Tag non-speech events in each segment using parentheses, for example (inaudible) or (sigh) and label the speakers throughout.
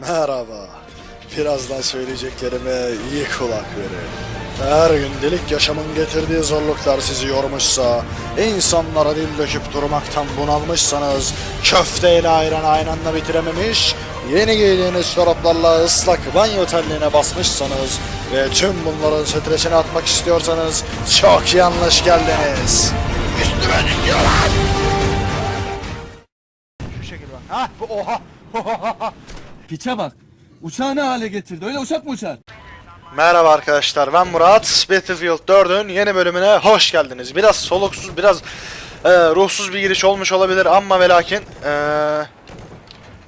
Speaker 1: Merhaba. Birazdan söyleyeceklerime iyi kulak verin. Her gündelik yaşamın getirdiği zorluklar sizi yormuşsa, insanlara dil döküp durmaktan bunalmışsanız, köfteyle ayran aynı anda bitirememiş, yeni giydiğiniz çoraplarla ıslak banyo terliğine basmışsanız ve tüm bunların stresini atmak istiyorsanız çok yanlış geldiniz. Üstüme dikiyorlar. Şu şekilde bak. Ha bu oha.
Speaker 2: Piçe bak. Uçağı ne hale getirdi? Öyle uçak mı uçar?
Speaker 1: Merhaba arkadaşlar ben Murat. Battlefield 4'ün yeni bölümüne hoş geldiniz. Biraz soluksuz, biraz e, ruhsuz bir giriş olmuş olabilir ama ve lakin e,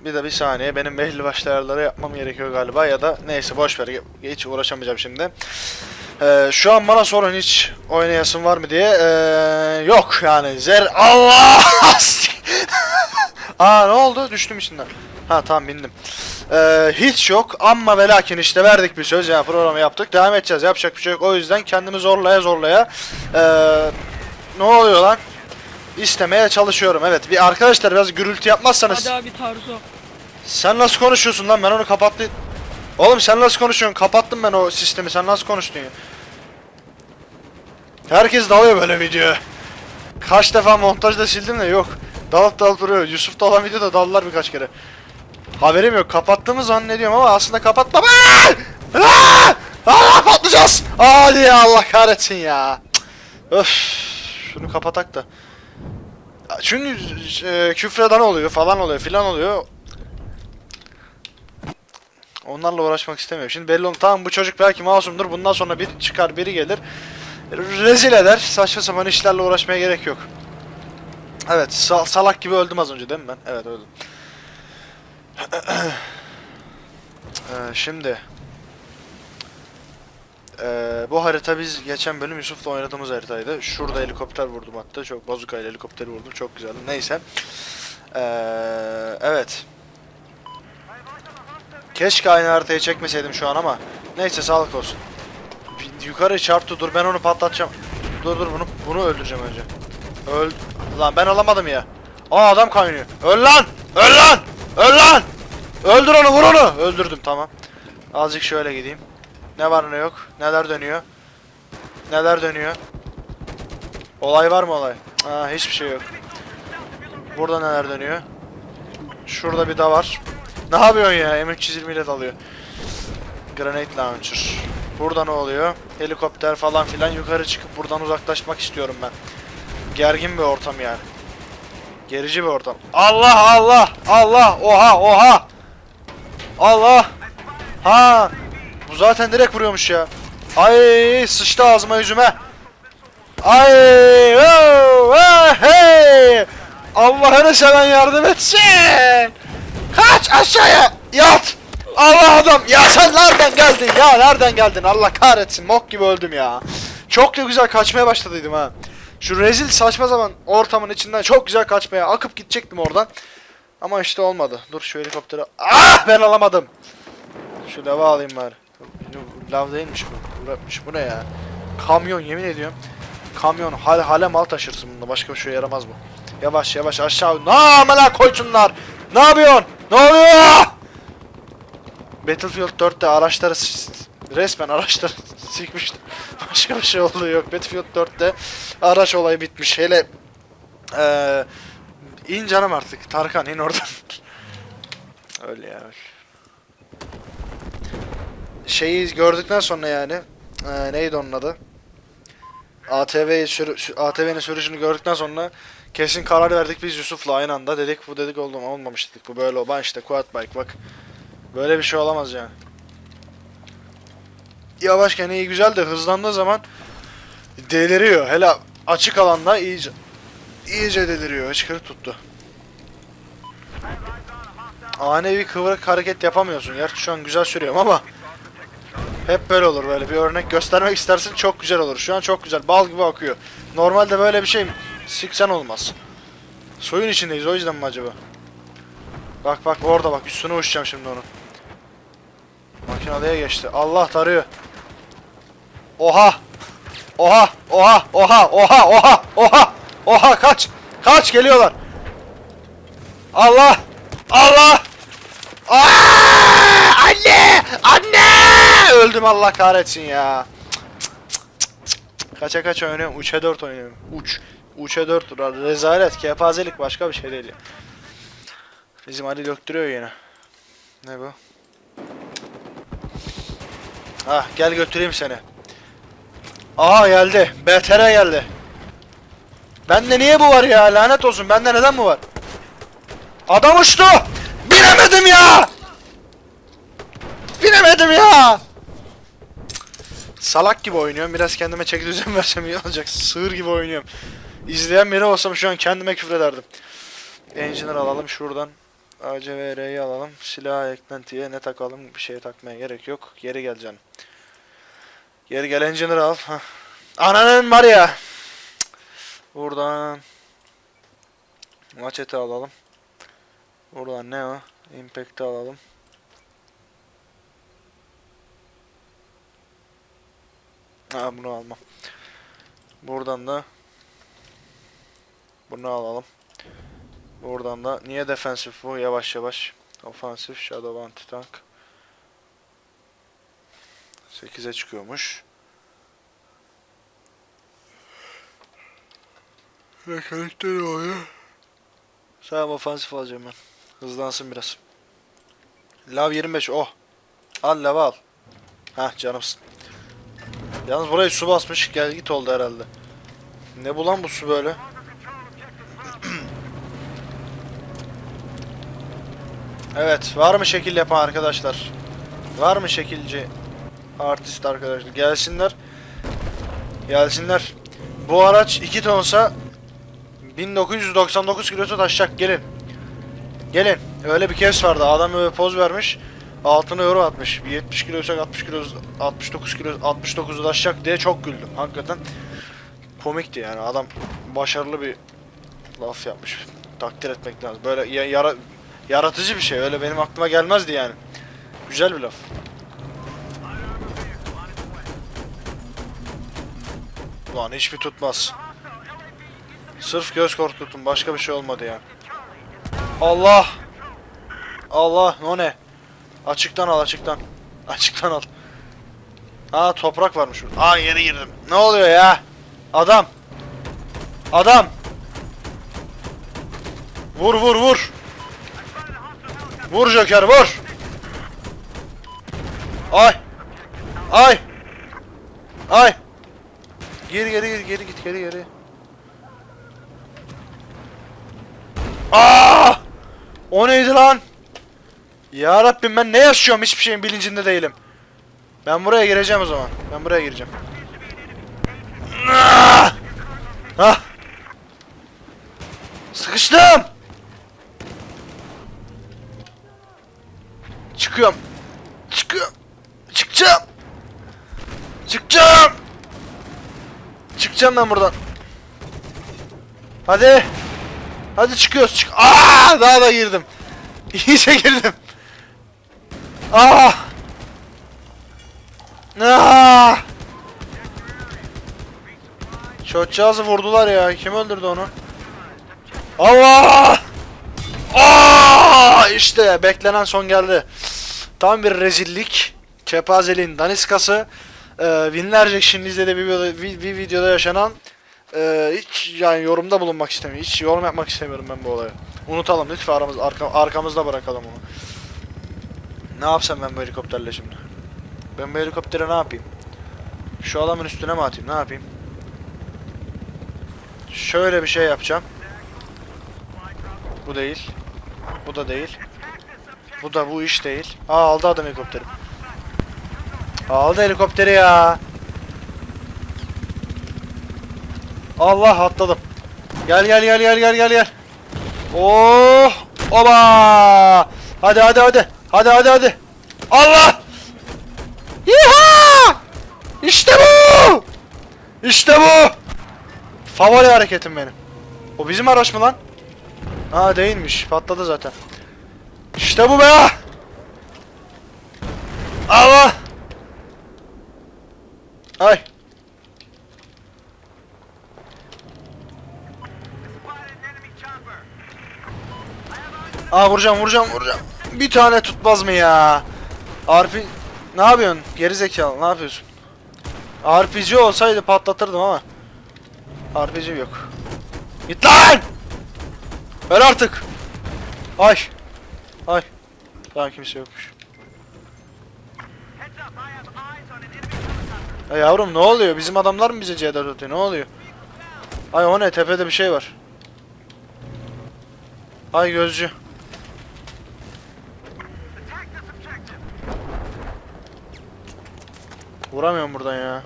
Speaker 1: bir de bir saniye benim belli başlı ayarları yapmam gerekiyor galiba ya da neyse boş ver hiç uğraşamayacağım şimdi. E, şu an bana sorun hiç oynayasın var mı diye. E, yok yani zer Allah! (laughs) Aa ne oldu? Düştüm içinden. Ha tamam bindim. Ee, hiç yok ama ve lakin işte verdik bir söz yani programı yaptık. Devam edeceğiz. Yapacak bir şey yok. O yüzden kendimi zorlaya zorlaya ee, ne oluyor lan? İstemeye çalışıyorum. Evet. Bir arkadaşlar biraz gürültü yapmazsanız.
Speaker 3: Hadi abi Tarzo.
Speaker 1: Sen nasıl konuşuyorsun lan? Ben onu kapattım. Oğlum sen nasıl konuşuyorsun? Kapattım ben o sistemi. Sen nasıl konuştun ya? Herkes dalıyor böyle video. Kaç defa montajda sildim de yok. Dalıp dalıp duruyor. Yusuf'ta olan videoda daldılar birkaç kere. Haberim yok. Kapattığımı zannediyorum ama aslında kapatmam. Aa! Aa! Patlayacağız. Hadi ya Allah kahretsin ya. Öf. Şunu kapatak da. Çünkü e, küfreden oluyor falan oluyor filan oluyor. Onlarla uğraşmak istemiyorum. Şimdi belli oldu. Tamam bu çocuk belki masumdur. Bundan sonra bir çıkar biri gelir. Rezil eder. Saçma sapan işlerle uğraşmaya gerek yok. Evet sa- salak gibi öldüm az önce değil mi ben? Evet öldüm. Ee, şimdi ee, bu harita biz geçen bölüm Yusuf'la oynadığımız haritaydı. Şurada helikopter vurdum hatta. Çok bazuka ile helikopteri vurdum. Çok güzeldi. Neyse. Ee, evet. Keşke aynı haritayı çekmeseydim şu an ama. Neyse sağlık olsun. Yukarı çarptı. Dur ben onu patlatacağım. Dur dur bunu bunu öldüreceğim önce. Öl lan ben alamadım ya. Aa adam kaynıyor. Öl lan! Öl lan! Öl lan! Öldür onu vur onu. Öldürdüm tamam. Azıcık şöyle gideyim. Ne var ne yok? Neler dönüyor? Neler dönüyor? Olay var mı olay? Aa hiçbir şey yok. Burada neler dönüyor? Şurada bir daha var. Ne yapıyorsun ya? M320 ile dalıyor. Grenade launcher. Burada ne oluyor? Helikopter falan filan yukarı çıkıp buradan uzaklaşmak istiyorum ben. Gergin bir ortam yani. Gerici bir ortam. Allah Allah Allah oha oha. Allah. Ha. Bu zaten direkt vuruyormuş ya. Ay sıçtı ağzıma yüzüme. Ay oh, oh, hey. Allah'ını seven yardım etsin. Kaç aşağıya yat. Allah adam ya sen nereden geldin ya nereden geldin Allah kahretsin mok gibi öldüm ya. Çok da güzel kaçmaya başladıydım ha. Şu rezil saçma zaman ortamın içinden çok güzel kaçmaya akıp gidecektim oradan. Ama işte olmadı. Dur şu helikopteri. Ah ben alamadım. Şu lava alayım bari. Lav değilmiş bu. Bırakmış. Bu ne ya? Kamyon yemin ediyorum. Kamyon hal hale mal taşırsın bunda. Başka bir şey yaramaz bu. Yavaş yavaş aşağı. Ne amına koysunlar? Ne yapıyorsun? Ne oluyor? Battlefield 4'te araçları resmen araçları (laughs) sikmişti. Başka bir şey olduğu yok. Battlefield 4'te araç olayı bitmiş. Hele eee in canım artık. Tarkan in oradan. (laughs) öyle ya. öyle. Şeyi gördükten sonra yani eee, neydi onun adı? ATV sürü, sü- ATV'nin sürüşünü gördükten sonra kesin karar verdik biz Yusuf'la aynı anda dedik bu dedik oldu mu olmamış dedik bu böyle olan işte quad bike bak böyle bir şey olamaz yani. Yavaşken iyi güzel de hızlandığı zaman deliriyor. Hele açık alanda iyice iyice deliriyor. Hıçkırık tuttu. Ani bir kıvırık hareket yapamıyorsun. Gerçi şu an güzel sürüyorum ama hep böyle olur böyle bir örnek göstermek istersin çok güzel olur. Şu an çok güzel bal gibi akıyor. Normalde böyle bir şey siksen olmaz. Suyun içindeyiz o yüzden mi acaba? Bak bak orada bak üstüne uçacağım şimdi onu. Makinaleye geçti. Allah tarıyor. Oha! Oha! Oha! Oha! Oha! Oha! Oha! Oha! Kaç! Kaç geliyorlar. Allah! Allah! Aa! öldüm Allah kahretsin ya. Kaça kaç oynuyorum? Uç'a 4 oynuyorum. Uç. Uç'a 4 rezalet, kepazelik başka bir şey değil. Bizim Ali döktürüyor yine. Ne bu? Ah gel götüreyim seni. Aha geldi. BTR geldi. Bende niye bu var ya? Lanet olsun. Bende neden bu var? Adam uçtu. Binemedim ya. Binemedim ya. Salak gibi oynuyorum. Biraz kendime çeki düzen (laughs) versem iyi olacak. Sığır gibi oynuyorum. İzleyen biri olsam şu an kendime küfrederdim. Engineer alalım şuradan. ACVR'yi alalım. Silah eklentiye ne takalım? Bir şeye takmaya gerek yok. Geri gel canım. Geri gel Engineer al. Ananın var ya. Buradan Maçeti alalım. Buradan ne o? Impact'i alalım. Ha bunu almam. Buradan da bunu alalım. Buradan da niye defensif bu? Yavaş yavaş. Ofansif Shadow Anti Tank. 8'e çıkıyormuş. Mekanikte ne oluyor? Tamam ofansif alacağım ben. Hızlansın biraz. Lav 25 oh. Al lav al. Hah canımsın. Yalnız burayı su basmış gel git oldu herhalde. Ne bu lan bu su böyle? (clears throat) evet var mı şekil yapan arkadaşlar? Var mı şekilci artist arkadaşlar? Gelsinler. Gelsinler. Bu araç 2 tonsa 1999 kilosu taşacak gelin. Gelin. Öyle bir kes vardı. Adam öyle poz vermiş. Altına euro atmış. Bir 70 kiloysak 60 kilo 69 kilo 69'u taşacak diye çok güldüm. Hakikaten komikti yani. Adam başarılı bir laf yapmış. Takdir etmek lazım. Böyle ya- yara, yaratıcı bir şey. Öyle benim aklıma gelmezdi yani. Güzel bir laf. Ulan hiçbir tutmaz. Sırf göz korkuttum. Başka bir şey olmadı ya. Allah. Allah. O ne? Açıktan al açıktan. (laughs) Açıktan al. Aa toprak varmış burada. Aa yere girdim. Ne oluyor ya? Adam. Adam. Vur vur vur. Vur Joker vur. Ay. Ay. Ay. Geri geri geri git geri geri. Aa! O neydi lan? Ya Rabbim ben ne yaşıyorum hiçbir şeyin bilincinde değilim. Ben buraya gireceğim o zaman. Ben buraya gireceğim. Ah! Ah! Sıkıştım. Çıkıyorum. Çıkıyorum. Çıkacağım. Çıkacağım. Çıkacağım ben buradan. Hadi. Hadi çıkıyoruz. Çık. Aa! Daha da girdim. İyice girdim. Aa! Aa! Çocukcağızı vurdular ya. Kim öldürdü onu? Allah! Aa! İşte beklenen son geldi. Tam bir rezillik. Kepazeliğin daniskası. Ee, binlerce kişinin izlediği bir, bir, bir videoda yaşanan ee, hiç yani yorumda bulunmak istemiyorum. Hiç yorum yapmak istemiyorum ben bu olaya. Unutalım lütfen aramız arka, arkamızda bırakalım onu. Ne yapsam ben bu helikopterle şimdi? Ben bu helikoptere ne yapayım? Şu adamın üstüne mi atayım? Ne yapayım? Şöyle bir şey yapacağım. Bu değil. Bu da değil. Bu da bu iş değil. Aa aldı adam helikopteri. Aldı helikopteri ya. Allah atladım. Gel gel gel gel gel gel gel. Oh! Oba! Hadi hadi hadi. Hadi hadi hadi. Allah! Yiha! İşte bu! İşte bu! Favori hareketim benim. O bizim araç mı lan? Ha değilmiş. Patladı zaten. İşte bu be! Allah! Ay. Aa vuracağım vuracağım vuracağım. Bir tane tutmaz mı ya? Arpi Ne yapıyorsun? Geri zekalı ne yapıyorsun? RPG olsaydı patlatırdım ama. RPG yok. Git lan! Ver artık. Ay. Ay. Daha kimse yokmuş. Ya yavrum ne oluyor? Bizim adamlar mı bize C4 atıyor? Ne oluyor? Ay o ne? Tepede bir şey var. Ay gözcü. Vuramıyorum buradan ya.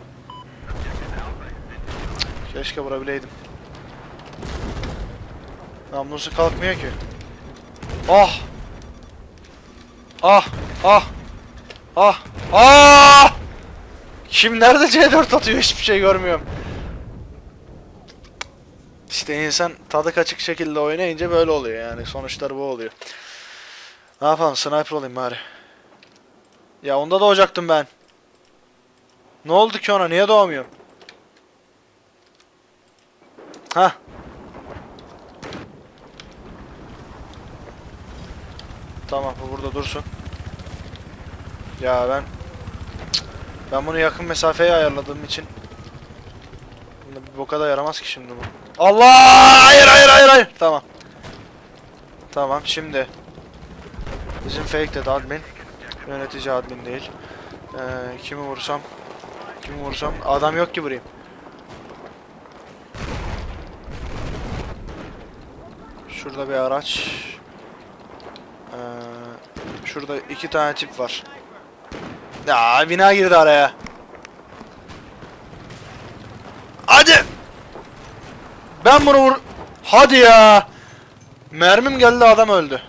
Speaker 1: Keşke vurabileydim. Namlusu kalkmıyor ki. Ah! Ah! Ah! Ah! Ah! Kim nerede C4 atıyor hiçbir şey görmüyorum. İşte insan tadı kaçık şekilde oynayınca böyle oluyor yani. Sonuçları bu oluyor. Ne yapalım sniper olayım bari. Ya onda doğacaktım ben. Ne oldu ki ona? Niye doğamıyorum? Ha. Tamam bu burada dursun. Ya ben ben bunu yakın mesafeye ayarladığım için bu bu kadar yaramaz ki şimdi bu. Allah! Hayır hayır hayır hayır. Tamam. Tamam şimdi bizim fake de admin. Yönetici admin değil. Ee, kimi vursam kimi vursam adam yok ki vurayım. Şurada bir araç. Ee, şurada iki tane tip var. Ya bina girdi araya. Hadi. Ben bunu vur... Hadi ya. Mermim geldi adam öldü.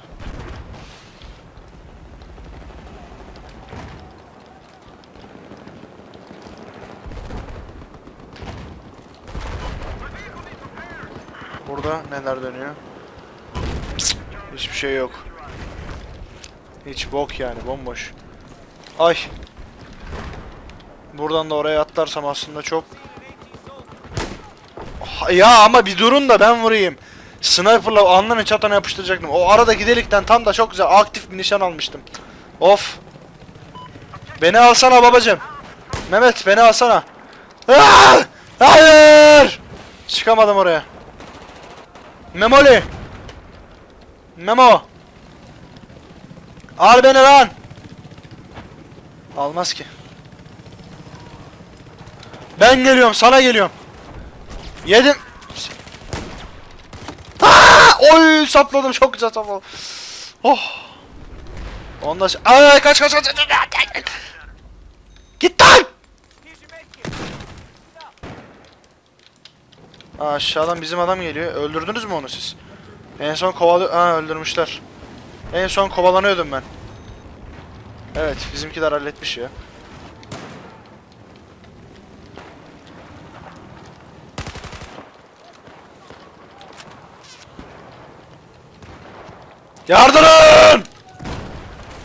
Speaker 1: Burada neler dönüyor? Hiçbir şey yok. Hiç bok yani bomboş. Ay. Buradan da oraya atlarsam aslında çok... Ya ama bir durun da ben vurayım. Sniper'la alnının çatana yapıştıracaktım. O aradaki delikten tam da çok güzel aktif bir nişan almıştım. Of. Beni alsana babacım. Mehmet beni alsana. Aa! Hayır! Çıkamadım oraya. Memoli. Memo. Al beni lan. Almaz ki. Ben geliyorum, sana geliyorum. Yedim. Aa! Oy sapladım çok güzel sapladım. Oh. Onda kaç kaç. kaç, kaç. Git lan. Aşağıdan bizim adam geliyor. Öldürdünüz mü onu siz? En son kovalı... Aa öldürmüşler. En son kovalanıyordum ben. Evet bizimkiler halletmiş ya. Yardırın!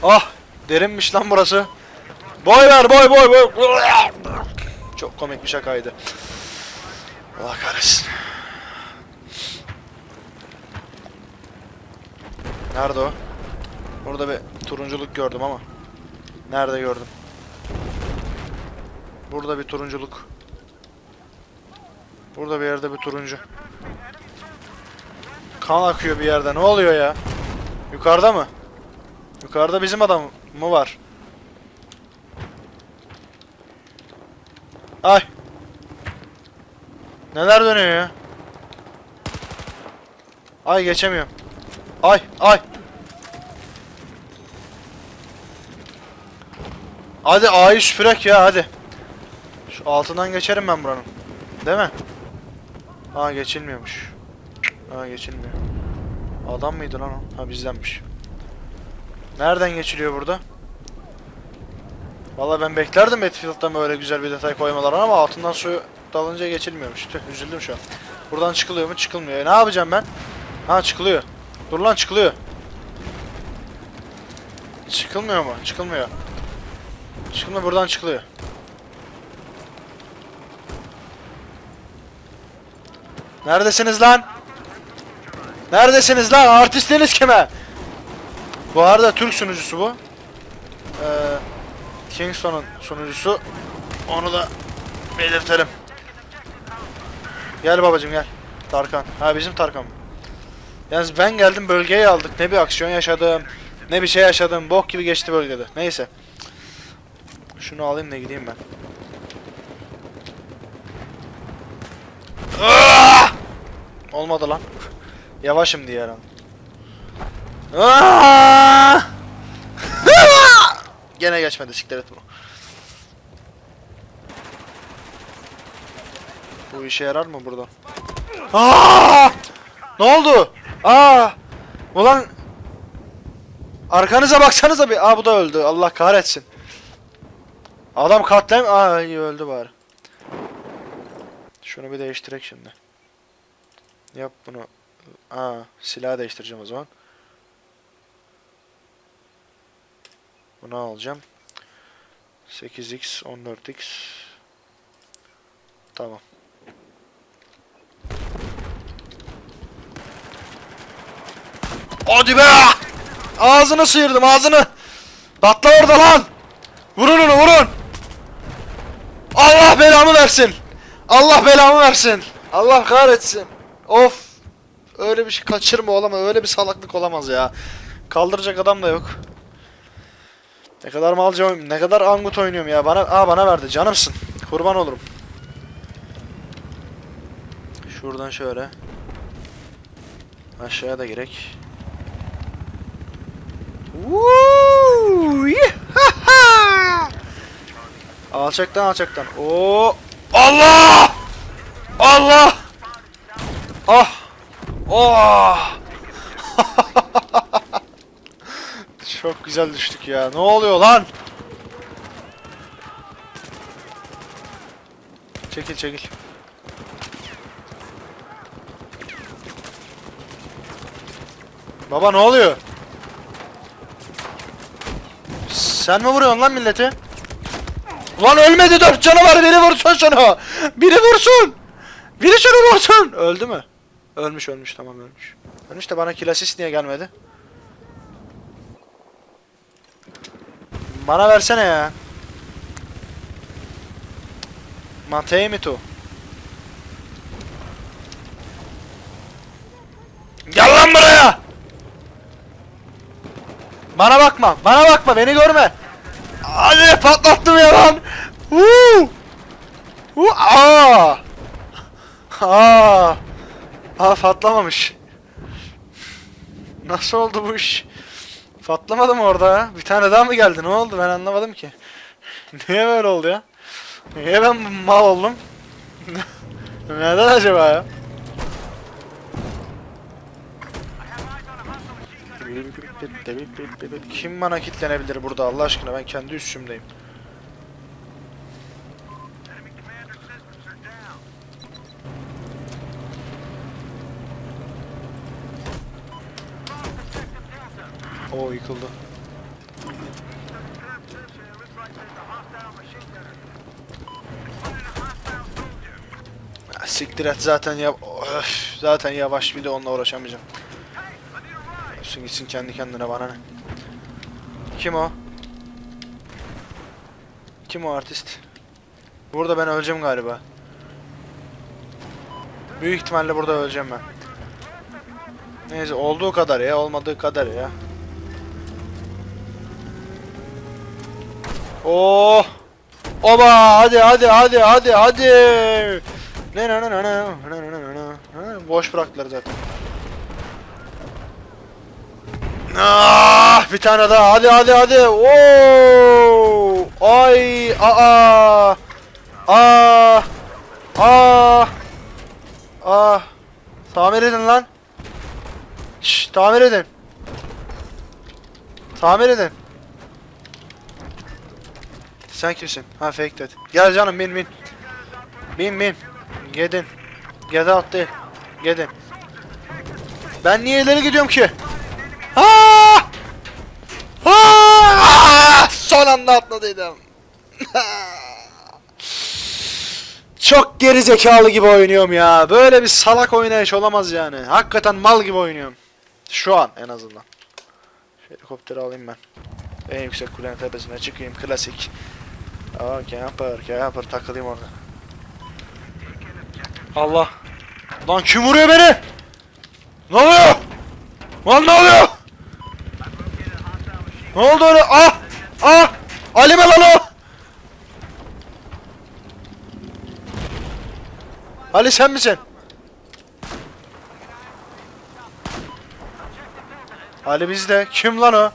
Speaker 1: Ah derinmiş lan burası. Boy ver boy boy boy. Çok komik bir şakaydı. Allah kahretsin. Nerede o? Burada bir turunculuk gördüm ama. Nerede gördüm? Burada bir turunculuk. Burada bir yerde bir turuncu. Kan akıyor bir yerde. Ne oluyor ya? Yukarıda mı? Yukarıda bizim adam mı var? Ay. Neler dönüyor ya? Ay geçemiyorum. Ay ay. Hadi A'yı süpürek ya hadi. Şu altından geçerim ben buranın. Değil mi? Aa geçilmiyormuş. Aa geçilmiyor. Adam mıydı lan o? Ha bizdenmiş. Nereden geçiliyor burada? Vallahi ben beklerdim Battlefield'dan böyle güzel bir detay koymalarını ama altından suyu dalınca geçilmiyormuş. Tüh üzüldüm şu an. Buradan çıkılıyor mu? Çıkılmıyor. E, ne yapacağım ben? Ha çıkılıyor. Dur lan çıkılıyor. Çıkılmıyor mu? Çıkılmıyor. Çıkılmıyor buradan çıkılıyor. Neredesiniz lan? Neredesiniz lan? Artistiniz kime? Bu arada Türk sunucusu bu. Ee, Kingston'un sunucusu. Onu da belirtelim. Gel babacım gel. Tarkan. Ha bizim Tarkan? Yalnız ben geldim bölgeyi aldık. Ne bir aksiyon yaşadım. Ne bir şey yaşadım. Bok gibi geçti bölgede. Neyse. Şunu alayım da gideyim ben. Ah! Olmadı lan. Yavaşım diye herhalde. Ah! (laughs) Gene geçmedi siktir et bu. Bu işe yarar mı burada? Aa! Ne oldu? Aa! Ulan Arkanıza baksanıza bir. Aa bu da öldü. Allah kahretsin. Adam katlem. Aa iyi öldü bari. Şunu bir değiştirek şimdi. Yap bunu. Aa silah değiştireceğim o zaman. Bunu alacağım. 8x 14x Tamam. Hadi be! Ağzını sıyırdım ağzını. Patla orada lan. Vurun onu vurun. Allah belamı versin. Allah belamı versin. Allah kahretsin. Of. Öyle bir şey kaçırma olamaz. Öyle bir salaklık olamaz ya. Kaldıracak adam da yok. Ne kadar malca oynuyorum. Ne kadar angut oynuyorum ya. Bana aa bana verdi. Canımsın. Kurban olurum. Şuradan şöyle. Aşağıya da gerek. Woo! Alçaktan alçaktan. Oo! Allah! Allah! Ah! Oh! (laughs) Çok güzel düştük ya. Ne oluyor lan? Çekil çekil. Baba ne oluyor? Sen mi vuruyorsun lan milleti? Ulan ölmedi dört canı var biri vursun şunu. Biri vursun. Biri şunu vursun. Öldü mü? Ölmüş ölmüş tamam ölmüş. Ölmüş de bana kill assist niye gelmedi? Bana versene ya. Matei mi tu? Gel lan buraya! Bana bakma, bana bakma, beni görme. Hadi patlattım ya lan. Huu! Huu! Aa! Aa! Aa patlamamış. Nasıl oldu bu iş? Patlamadı mı orada? Bir tane daha mı geldi? Ne oldu? Ben anlamadım ki. (laughs) Niye böyle oldu ya? Niye ben mal oldum? (laughs) Neden acaba ya? Kim bana kitlenebilir burada Allah aşkına ben kendi üstümdeyim. O yıkıldı. Siktir et zaten ya zaten yavaş bir de onunla uğraşamayacağım. Olsun gitsin kendi kendine bana ne. Kim o? Kim o artist? Burada ben öleceğim galiba. Büyük ihtimalle burada öleceğim ben. Neyse olduğu kadar ya olmadığı kadar ya. Oh! Oba hadi hadi hadi hadi hadi. Ne ne ne ne ne ne ne ne ne boş bıraktılar zaten. Ah, bir tane daha. Hadi hadi hadi. Oo! Ay aa. Aa! Aa! Aa! Tamir edin lan. Şş, tamir edin. Tamir edin. Sen kimsin? Ha fake dead. Gel canım bin bin. Bin bin. Gidin. Out değil. Gidin. Ben niye ileri gidiyorum ki? Aa! Aa! Anda atladıydım. (laughs) Çok geri zekalı gibi oynuyorum ya. Böyle bir salak oynayış olamaz yani. Hakikaten mal gibi oynuyorum. Şu an en azından. Şu helikopteri alayım ben. En yüksek kulenin tepesine çıkayım klasik. Aa camper camper takılayım orada. Allah. Lan kim vuruyor beni? Ne oluyor? Lan ne oluyor? Ne oldu öyle? Ah! Ali mi lan o? Ali sen misin? Ali bizde. Kim lan o?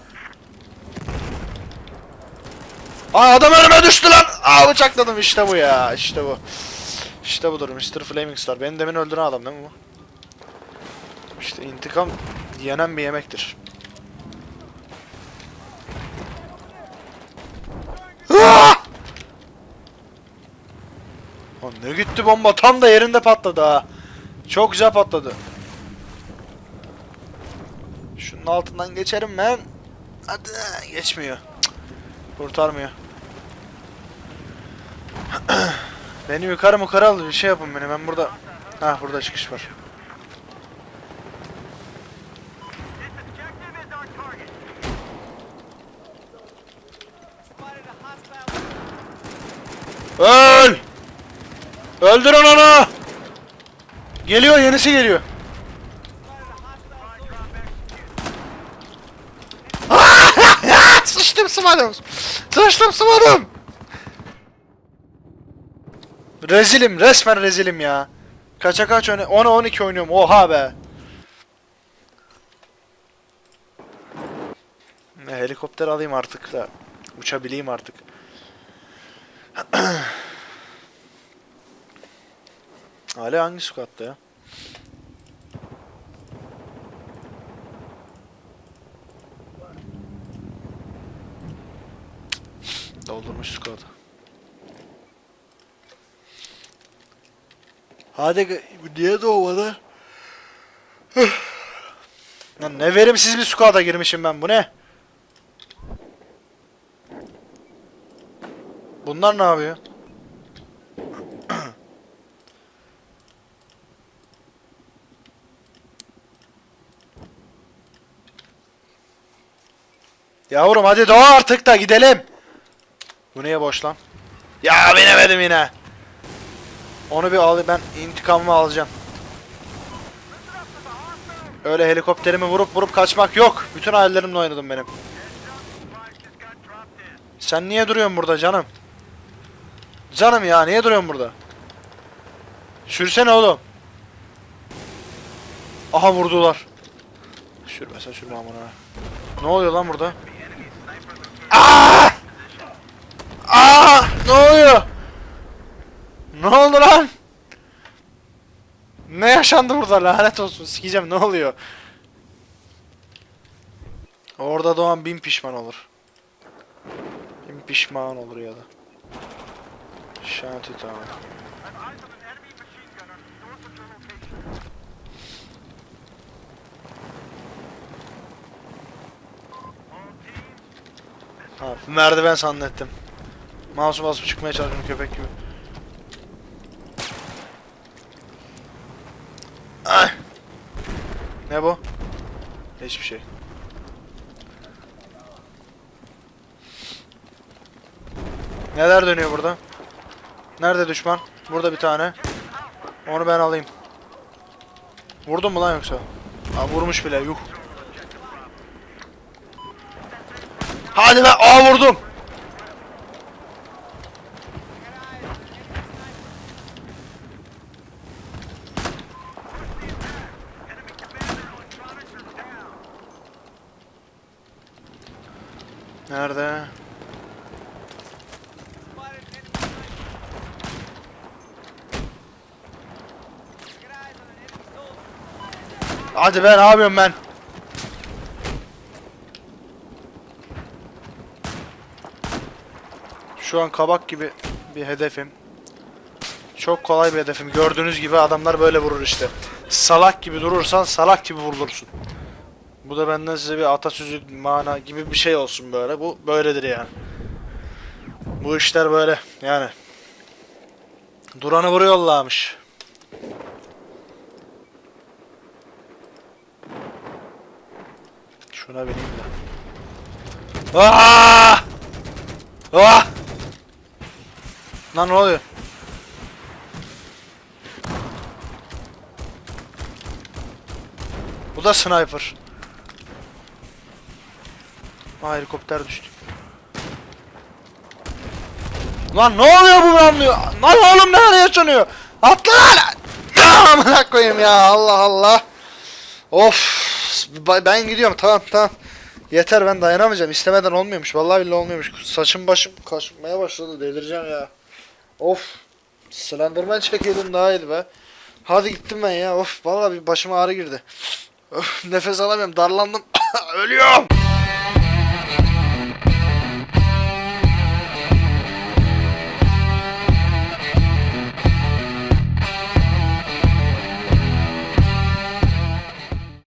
Speaker 1: Aa adam önüme düştü lan. Aa bıçakladım işte bu ya. İşte bu. İşte budur Mr. Flaming Star. Beni demin öldüren adam değil mi bu? İşte intikam yenen bir yemektir. Aa! Gitti bomba tam da yerinde patladı ha. Çok güzel patladı. Şunun altından geçerim ben. Hadi geçmiyor. Cık, Kurtarmıyor. (clears throat) beni yukarı yukarı al bir şey yapın beni ben burada. Ha burada çıkış var. Öl! Öldürün onu! Geliyor yenisi geliyor. (laughs) Sıçtım sımadım. Sıçtım sımadım. Rezilim resmen rezilim ya. Kaça kaç öne 10'a 12 oynuyorum oha be. Helikopter alayım artık da uçabileyim artık. (clears throat) (clears throat) Hala hangi squatta ya? Doldurmuş squad. Hadi niye doğmadı? (sighs) Lan ne verimsiz bir squad'a girmişim ben bu ne? Bunlar ne yapıyor? Yavrum hadi doğa artık da gidelim. Bu niye boş lan? Ya binemedim yine. Onu bir al ben intikamımı alacağım. Öyle helikopterimi vurup vurup kaçmak yok. Bütün hayallerimle oynadım benim. Sen niye duruyorsun burada canım? Canım ya niye duruyorsun burada? Sürsene oğlum. Aha vurdular. Sürmesen sürme amına. Ne oluyor lan burada? Aa! Aa! Ne oluyor? Ne oldu lan? Ne yaşandı burada lanet olsun sikeceğim ne oluyor? Orada doğan bin pişman olur. Bin pişman olur ya da. Şanti tamam. Ha, merdiven zannettim. Mouse'u basıp çıkmaya çalışıyorum köpek gibi. Ay. Ne bu? Hiçbir şey. Neler dönüyor burada? Nerede düşman? Burada bir tane. Onu ben alayım. Vurdun mu lan yoksa? Aa, vurmuş bile yuh. Hadi be aa vurdum. Nerede? Hadi be ne yapıyorum ben? Şu an kabak gibi bir hedefim. Çok kolay bir hedefim. Gördüğünüz gibi adamlar böyle vurur işte. Salak gibi durursan salak gibi vurulursun. Bu da benden size bir atasözü mana gibi bir şey olsun böyle. Bu böyledir yani. Bu işler böyle yani. Duranı vuruyorlarmış. Şuna bineyim de. Aa! Ah! Lan ne oluyor? Bu da sniper. Aa, helikopter düştü. Lan ne oluyor bu anlıyor? Lan oğlum nerede yaşanıyor? Atla lan! Amına koyayım ya Allah Allah. Of ben gidiyorum tamam tamam. Yeter ben dayanamayacağım. İstemeden olmuyormuş. Vallahi billahi olmuyormuş. Saçım başım kaşmaya başladı. Delireceğim ya. Of. Slenderman çekiyordum daha iyiydi be. Hadi gittim ben ya. Of vallahi bir başıma ağrı girdi. Of, nefes alamıyorum. Darlandım. (coughs) Ölüyorum.